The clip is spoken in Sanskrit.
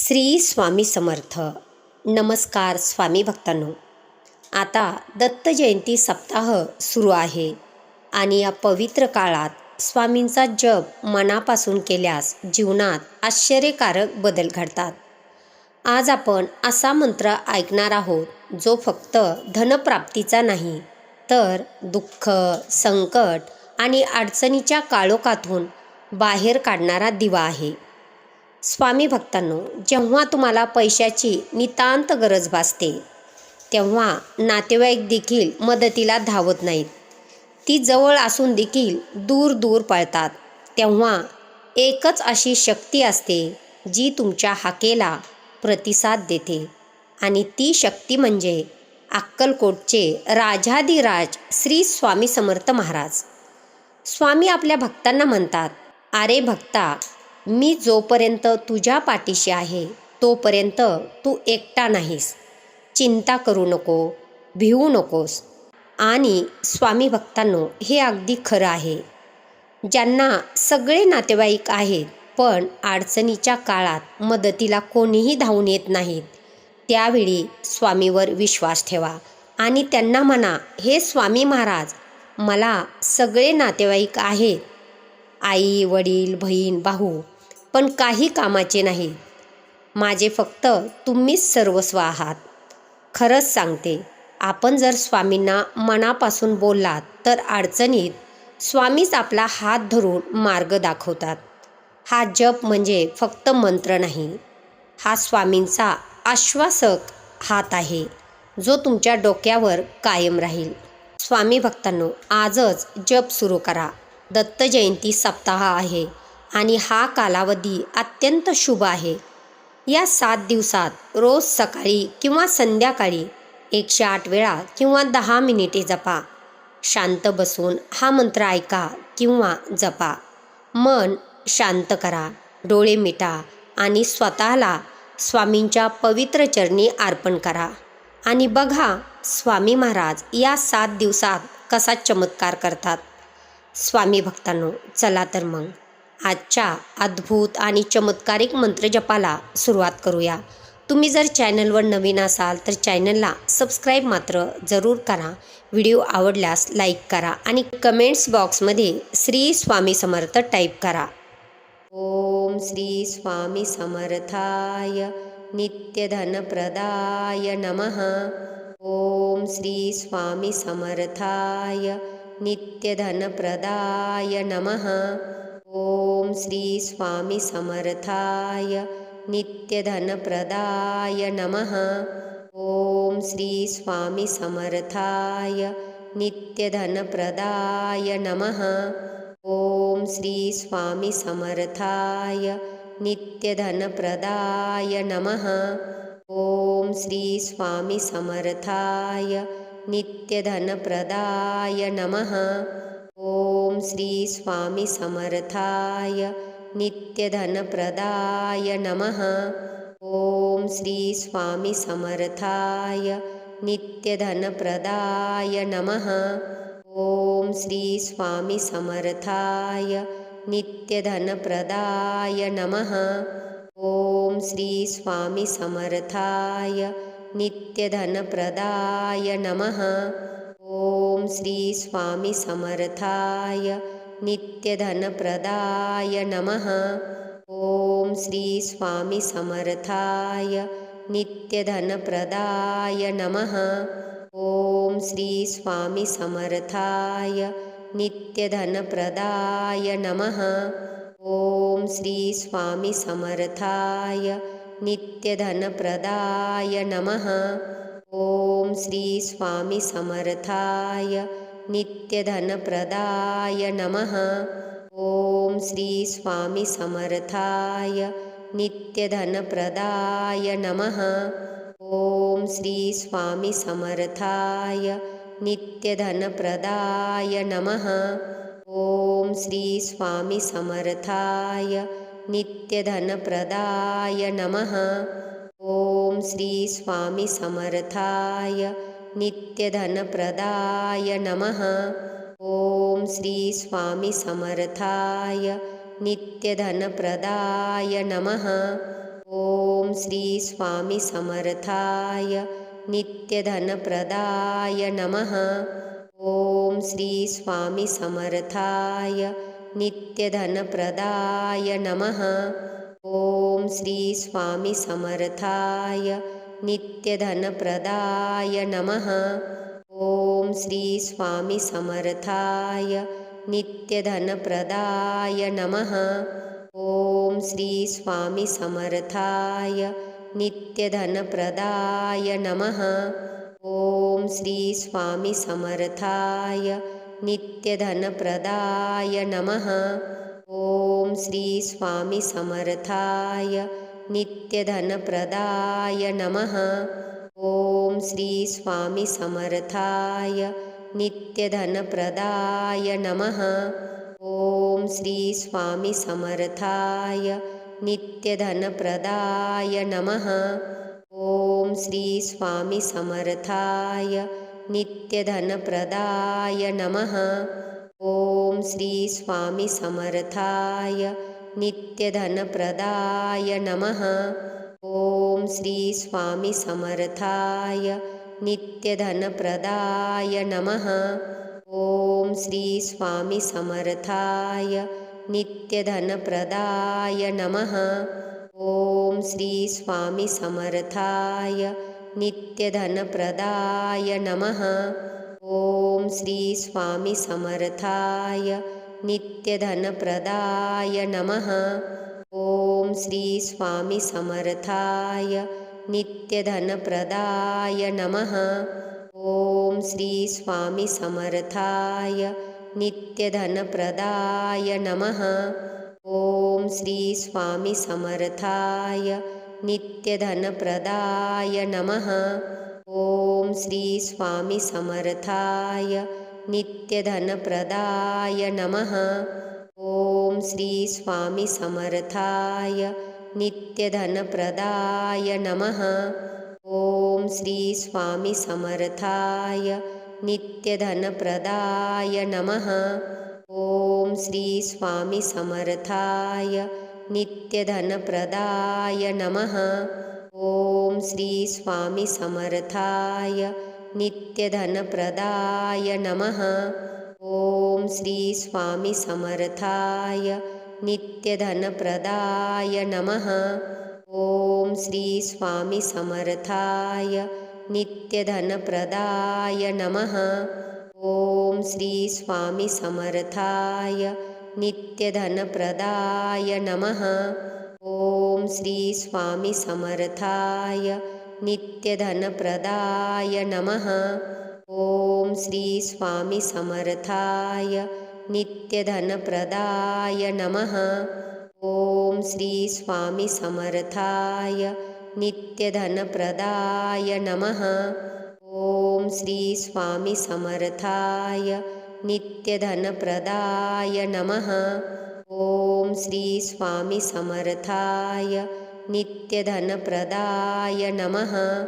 श्री स्वामी समर्थ. नमस्कार स्वामी भक्तांनो. आता दत्त जयंती सप्ताह सुरू आहे आणि या पवित्र काळात स्वामींचा जप मनापासून केल्यास जीवनात आश्चर्यकारक बदल घडतात. आज आपण असा मंत्र ऐकणार आहोत जो फक्त धनप्राप्तीचा नाही तर दुःख संकट आणि अडचणीच्या काळोखातून बाहेर काढणारा दिवा आहे. स्वामी भक्तांनो जेव्हा तुम्हाला पैशाची नितांत गरज भासते तेव्हा नातेवाईक देखील मदतीला धावत नाहीत. ती जवळ असून देखील दूर दूर पळतात. तेव्हा एकच अशी शक्ती असते जी तुमच्या हाकेला प्रतिसाद देते. आणि ती शक्ती म्हणजे अक्कलकोटचे राजाधिराज श्री स्वामी समर्थ महाराज. स्वामी आपल्या भक्तांना म्हणतात अरे भक्ता मी जोपर्यंत तुझ्या पाठीशी आहे तोपर्यंत तू एकटा नाहीस. चिंता करू नको भिवू नकोस. आणि स्वामी भक्तांनो हे अगदी खरं आहे. ज्यांना सगळे नातेवाईक आहेत पण अडचणीच्या काळात मदतीला कोणीही धावून येत नाहीत त्यावेळी स्वामीवर विश्वास ठेवा. आणि त्यांना म्हणा हे स्वामी महाराज मला सगळे नातेवाईक आहेत. आई वडील बहीण भाऊ पण काही कामाचे नाही. माझे फक्त तुम्हीच सर्वस्व आहात. खरंच सांगते आपण जर स्वामींना मनापासून बोललात तर अडचणीत स्वामीच आपला हात धरून मार्ग दाखवतात. हा जप म्हणजे फक्त मंत्र नाही. हा स्वामींचा आश्वासक हात आहे जो तुमच्या डोक्यावर कायम राहील. स्वामी भक्तांनो आजच जप सुरू करा. दत्त जयंती सप्ताह आहे. आणि हा कालावधी अत्यंत शुभ आहे. या सात दिवसात रोज सकाळी किंवा संध्याकाळी एकशे आठ वेळा किंवा दहा मिनिटे जपा. शांत बसून हा मंत्र ऐका किंवा जपा. मन शांत करा. डोळे मिटा आणि स्वतःला स्वामींच्या पवित्र चरणी अर्पण करा. आणि बघा स्वामी महाराज या सात दिवसात कसा चमत्कार करतात. स्वामी भक्तांनो चला तर मग. आजच्या अद्भुत आणि चमत्कारिक मंत्रजपाला सुरुवात करूया. तुम्ही जर चॅनलवर नवीन असाल तर चॅनलला सबस्क्राईब मात्र जरूर करा. व्हिडिओ आवडल्यास लाईक करा आणि कमेंट्स बॉक्समध्ये श्री स्वामी समर्थ टाईप करा. ओम श्री स्वामी समर्थाय नित्यधनप्रदाय नमः. ओम श्री स्वामी समर्थाय नित्यधनप्रदाय नमः. ॐ श्रीस्वामिसमर्थाय नित्यधनप्रदाय नमः। ॐ श्रीस्वामिसमर्थाय नित्यधनप्रदाय नमः। ॐ श्रीस्वामिसमर्थाय नित्यधनप्रदाय नमः। ॐ श्रीस्वामिसमर्थाय नित्यधनप्रदाय नमः। श्री स्वामी समर्थाय नित्यधनप्रदाय नमः। ॐ श्री स्वामी समर्थाय नित्यधनप्रदाय नमः। ॐ श्री स्वामी समर्थाय नित्यधनप्रदाय नमः। ॐ श्री स्वामी समर्थाय नित्यधनप्रदाय नमः श्रीस्वामिसमर्थाय नित्यधनप्रदाय नमः। ॐ श्रीस्वामिसमर्थाय नित्यधनप्रदाय नमः। ॐ श्रीस्वामिसमर्थाय नित्यधनप्रदाय नमः। ॐ श्रीस्वामिसमर्थाय नित्यधनप्रदाय नमः। ॐ ॐ श्रीस्वामिसमर्थाय नित्यधनप्रदाय नमः। ॐ श्रीस्वामिसमर्थाय नित्यधनप्रदाय नमः। ॐ श्रीस्वामिसमर्थाय नित्यधनप्रदाय नमः। ॐ श्रीस्वामिसमर्थाय नित्यधनप्रदाय नमः। ॐ श्री स्वामी समर्थाय नित्यधनप्रदाय नमः। ॐ श्री स्वामी समर्थाय नित्यधनप्रदाय नमः। ॐ श्री स्वामी समर्थाय नित्यधनप्रदाय नमः। ॐ श्री स्वामी समर्थाय नित्यधनप्रदाय नमः। ॐ श्रीस्वामिसमर्थाय नित्यधनप्रदाय नमः। ॐ श्रीस्वामिसमर्थाय नित्यधनप्रदाय नमः। ॐ श्रीस्वामिसमर्थाय नित्यधनप्रदाय नमः। ॐ श्रीस्वामिसमर्थाय नित्यधनप्रदाय नमः। ॐ श्रीस्वामिसमर्थाय नित्यधनप्रदाय नमः। ॐ श्रीस्वामिसमर्थाय नित्यधनप्रदाय नमः। ॐ श्रीस्वामिसमर्थाय नित्यधनप्रदाय नमः। ॐ श्रीस्वामिसमर्थाय नित्यधनप्रदाय नमः। ॐ श्रीस्वामिसमर्थाय नित्यधनप्रदाय नमः। ॐ श्रीस्वामिसमर्थाय नित्यधनप्रदाय नमः। ॐ श्रीस्वामिसमर्थाय नित्यधनप्रदाय नमः। ॐ श्रीस्वामिसमर्थाय नित्यधनप्रदाय नमः। ॐ श्री स्वामी समर्थाय नित्यधनप्रदाय नमः। ॐ श्री स्वामी समर्थाय नित्यधनप्रदाय नमः। ॐ श्री स्वामी समर्थाय नित्यधनप्रदाय नमः। ॐ श्री स्वामी समर्थाय नित्यधनप्रदाय नमः ॐ श्रीस्वामिसमर्थाय नित्यधनप्रदाय नमः। ॐ श्रीस्वामिसमर्थाय नित्यधनप्रदाय नमः। ॐ श्रीस्वामिसमर्थाय नित्यधनप्रदाय नमः। ॐ श्रीस्वामिसमर्थाय नित्यधनप्रदाय नमः। ॐ श्री स्वामी समर्थाय नित्यधनप्रदाय नमः। ॐ श्री स्वामी समर्थाय नित्यधनप्रदाय नमः। ॐ श्री स्वामी समर्थाय नित्यधनप्रदाय नमः। ॐ श्री स्वामी समर्थाय नित्यधनप्रदाय नमः। ॐ श्रीस्वामिसमर्थाय नित्यधनप्रदाय नमः। ॐ श्रीस्वामिसमर्थाय नित्यधनप्रदाय नमः। ॐ श्रीस्वामिसमर्थाय नित्यधनप्रदाय नमः। ॐ श्रीस्वामिसमर्थाय नित्यधनप्रदाय नमः। ॐ श्री स्वामी समर्थाय. नित्यधनप्रदाय नमः.